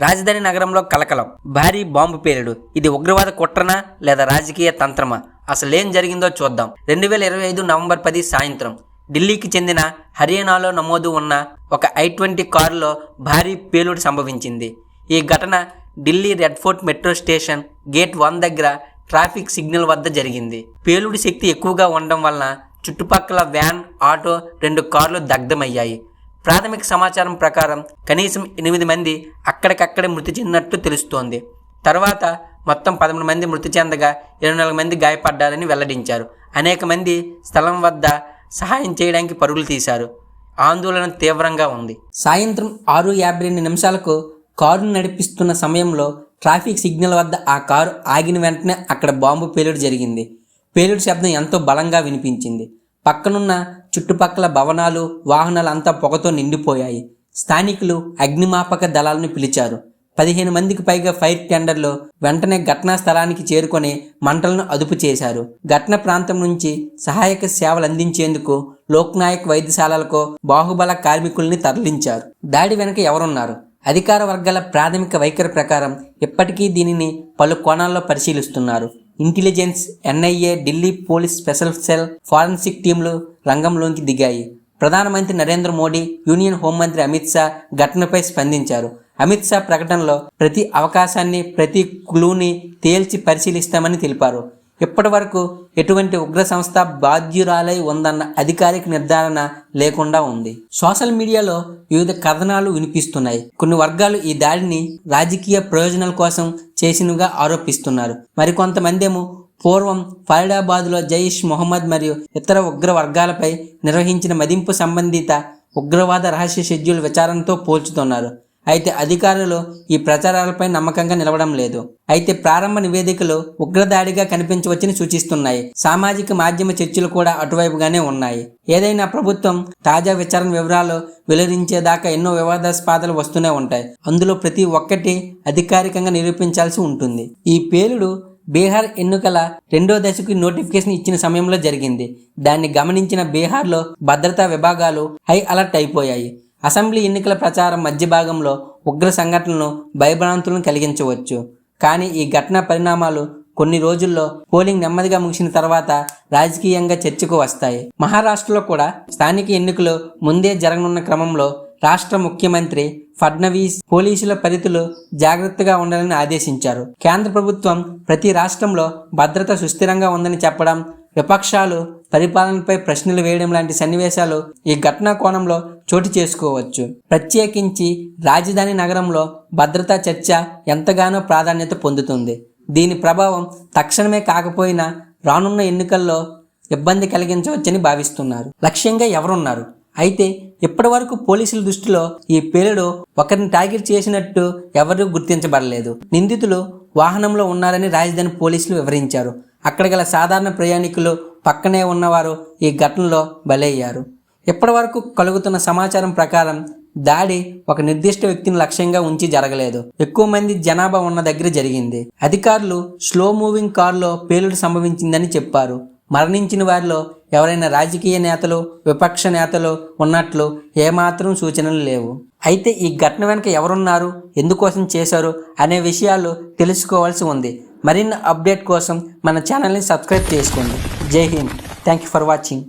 రాజధాని నగరంలో కలకలం. భారీ బాంబు పేలుడు. ఇది ఉగ్రవాద కుట్రనా లేదా రాజకీయ తంత్రమా? అసలేం జరిగిందో చూద్దాం. రెండు వేల ఇరవై ఐదు నవంబర్ పది సాయంత్రం. ఢిల్లీకి చెందిన హర్యానాలో నమోదు ఉన్న ఒక ఐ ట్వంటీ కారులో భారీ పేలుడు సంభవించింది. ఈ ఘటన Delhi red fort metro station gate one దగ్గర ట్రాఫిక్ సిగ్నల్ వద్ద జరిగింది. పేలుడు శక్తి ఎక్కువగా ఉండడం వలన చుట్టుపక్కల వ్యాన్ ఆటో రెండు కార్లు దగ్ధమయ్యాయి. ప్రాథమిక సమాచారం ప్రకారం కనీసం ఎనిమిది మంది అక్కడికక్కడే మృతి చెందినట్టు తెలుస్తోంది. తర్వాత మొత్తం పదమూడు మంది మృతి చెందగా ఇరవై నాలుగు మంది గాయపడ్డారని వెల్లడించారు. అనేక మంది స్థలం వద్ద సహాయం చేయడానికి పరుగులు తీశారు. ఆందోళన తీవ్రంగా ఉంది. సాయంత్రం ఆరు యాభై రెండు నిమిషాలకు కారు నడిపిస్తున్న సమయంలో ట్రాఫిక్ సిగ్నల్ వద్ద ఆ కారు ఆగిన వెంటనే అక్కడ బాంబు పేలుడు జరిగింది. పేలుడు శబ్దం ఎంతో బలంగా వినిపించింది. పక్కనున్న చుట్టుపక్కల భవనాలు వాహనాలు అంతా పొగతో నిండిపోయాయి. స్థానికులు అగ్నిమాపక దళాలను పిలిచారు. పదిహేను మందికి పైగా ఫైర్ టెండర్లు వెంటనే ఘటనా స్థలానికి చేరుకొని మంటలను అదుపు చేశారు. ఘటన ప్రాంతం నుంచి సహాయక సేవలు అందించేందుకు లోక్నాయక్ వైద్యశాలలకు బాహుబల కార్మికుల్ని తరలించారు. దాడి వెనుక ఎవరున్నారు? అధికార వర్గాల ప్రాథమిక వైఖరి ప్రకారం ఇప్పటికీ దీనిని పలు కోణాల్లో పరిశీలిస్తున్నారు. Intelligence NIA Delhi police special cell forensic టీంలు రంగంలోకి దిగాయి. ప్రధానమంత్రి నరేంద్ర మోడీ యూనియన్ హోంమంత్రి అమిత్ షా ఘటనపై స్పందించారు. అమిత్ షా ప్రకటనలో ప్రతి అవకాశాన్ని ప్రతి క్లూని తేల్చి పరిశీలిస్తామని తెలిపారు. ఇప్పటి వరకు ఎటువంటి ఉగ్ర సంస్థ బాధ్యురాలై ఉందన్న అధికారిక నిర్ధారణ లేకుండా ఉంది. సోషల్ మీడియాలో వివిధ కథనాలు వినిపిస్తున్నాయి. కొన్ని వర్గాలు ఈ దాడిని రాజకీయ ప్రయోజనాల కోసం చేసినగా ఆరోపిస్తున్నారు. మరికొంతమందేమో పూర్వం ఫరీదాబాద్లో జైష్ మొహమ్మద్ మరియు ఇతర ఉగ్ర వర్గాలపై నిర్వహించిన మదింపు సంబంధిత ఉగ్రవాద రహస్య షెడ్యూల్ విచారణతో పోల్చుతున్నారు. అయితే అధికారులు ఈ ప్రచారాలపై నమ్మకంగా నిలవడం లేదు. అయితే ప్రారంభ నివేదికలు ఉగ్రదాడిగా కనిపించవచ్చని సూచిస్తున్నాయి. సామాజిక మాధ్యమ చర్చలు కూడా అటువైపుగానే ఉన్నాయి. ఏదైనా ప్రభుత్వం తాజా విచారణ వివరాలు వెల్లడించేదాకా ఎన్నో వివాదాస్పాదాలు వస్తూనే ఉంటాయి. అందులో ప్రతి ఒక్కటి అధికారికంగా నిరూపించాల్సి ఉంటుంది. ఈ పేలుడు బీహార్ ఎన్నికల రెండో దశకు నోటిఫికేషన్ ఇచ్చిన సమయంలో జరిగింది. దాన్ని గమనించిన బీహార్లో భద్రతా విభాగాలు హై అలర్ట్ అయిపోయాయి. అసెంబ్లీ ఎన్నికల ప్రచారం మధ్య భాగంలో ఉగ్ర సంఘటనలు భయభ్రాంతులను కలిగించవచ్చు. కానీ ఈ ఘటన పరిణామాలు కొన్ని రోజుల్లో పోలింగ్ నెమ్మదిగా ముగిసిన తర్వాత రాజకీయంగా చర్చకు వస్తాయి. మహారాష్ట్రలో కూడా స్థానిక ఎన్నికలు ముందే జరగనున్న క్రమంలో రాష్ట్ర ముఖ్యమంత్రి ఫడ్నవీస్ పోలీసుల పరిధులు జాగ్రత్తగా ఉండాలని ఆదేశించారు. కేంద్ర ప్రభుత్వం ప్రతి రాష్ట్రంలో భద్రత సుస్థిరంగా ఉందని చెప్పడం విపక్షాలు పరిపాలనపై ప్రశ్నలు వేయడం లాంటి సన్నివేశాలు ఈ ఘటనా కోణంలో చోటు చేసుకోవచ్చు. ప్రత్యేకించి రాజధాని నగరంలో భద్రతా చర్చ ఎంతగానో ప్రాధాన్యత పొందుతుంది. దీని ప్రభావం తక్షణమే కాకపోయినా రానున్న ఎన్నికల్లో ఇబ్బంది కలిగించవచ్చని భావిస్తున్నారు. లక్ష్యంగా ఎవరున్నారు? అయితే ఇప్పటి వరకు పోలీసుల దృష్టిలో ఈ పేలుడు ఒకరిని టార్గెట్ చేసినట్టు ఎవరూ గుర్తించబడలేదు. నిందితులు వాహనంలో ఉన్నారని రాజధాని పోలీసులు వివరించారు. అక్కడ గల సాధారణ ప్రయాణికులు పక్కనే ఉన్నవారు ఈ ఘటనలో బలయ్యారు. ఇప్పటి వరకు కలుగుతున్న సమాచారం ప్రకారం దాడి ఒక నిర్దిష్ట వ్యక్తిని లక్ష్యంగా ఉంచి జరగలేదు. ఎక్కువ మంది జనాభా ఉన్న దగ్గర జరిగింది. అధికారులు స్లో మూవింగ్ కారులో పేలుడు సంభవించిందని చెప్పారు. మరణించిన వారిలో ఎవరైనా రాజకీయ నేతలు విపక్ష నేతలు ఉన్నట్లు ఏమాత్రం సూచనలు లేవు. అయితే ఈ ఘటన వెనుక ఎవరున్నారు ఎందుకోసం చేశారు అనే విషయాలు తెలుసుకోవాల్సి ఉంది. మరిన్ని అప్డేట్ కోసం మన ఛానల్ని సబ్స్క్రైబ్ చేసుకోండి. జై Hind. Thank you for watching.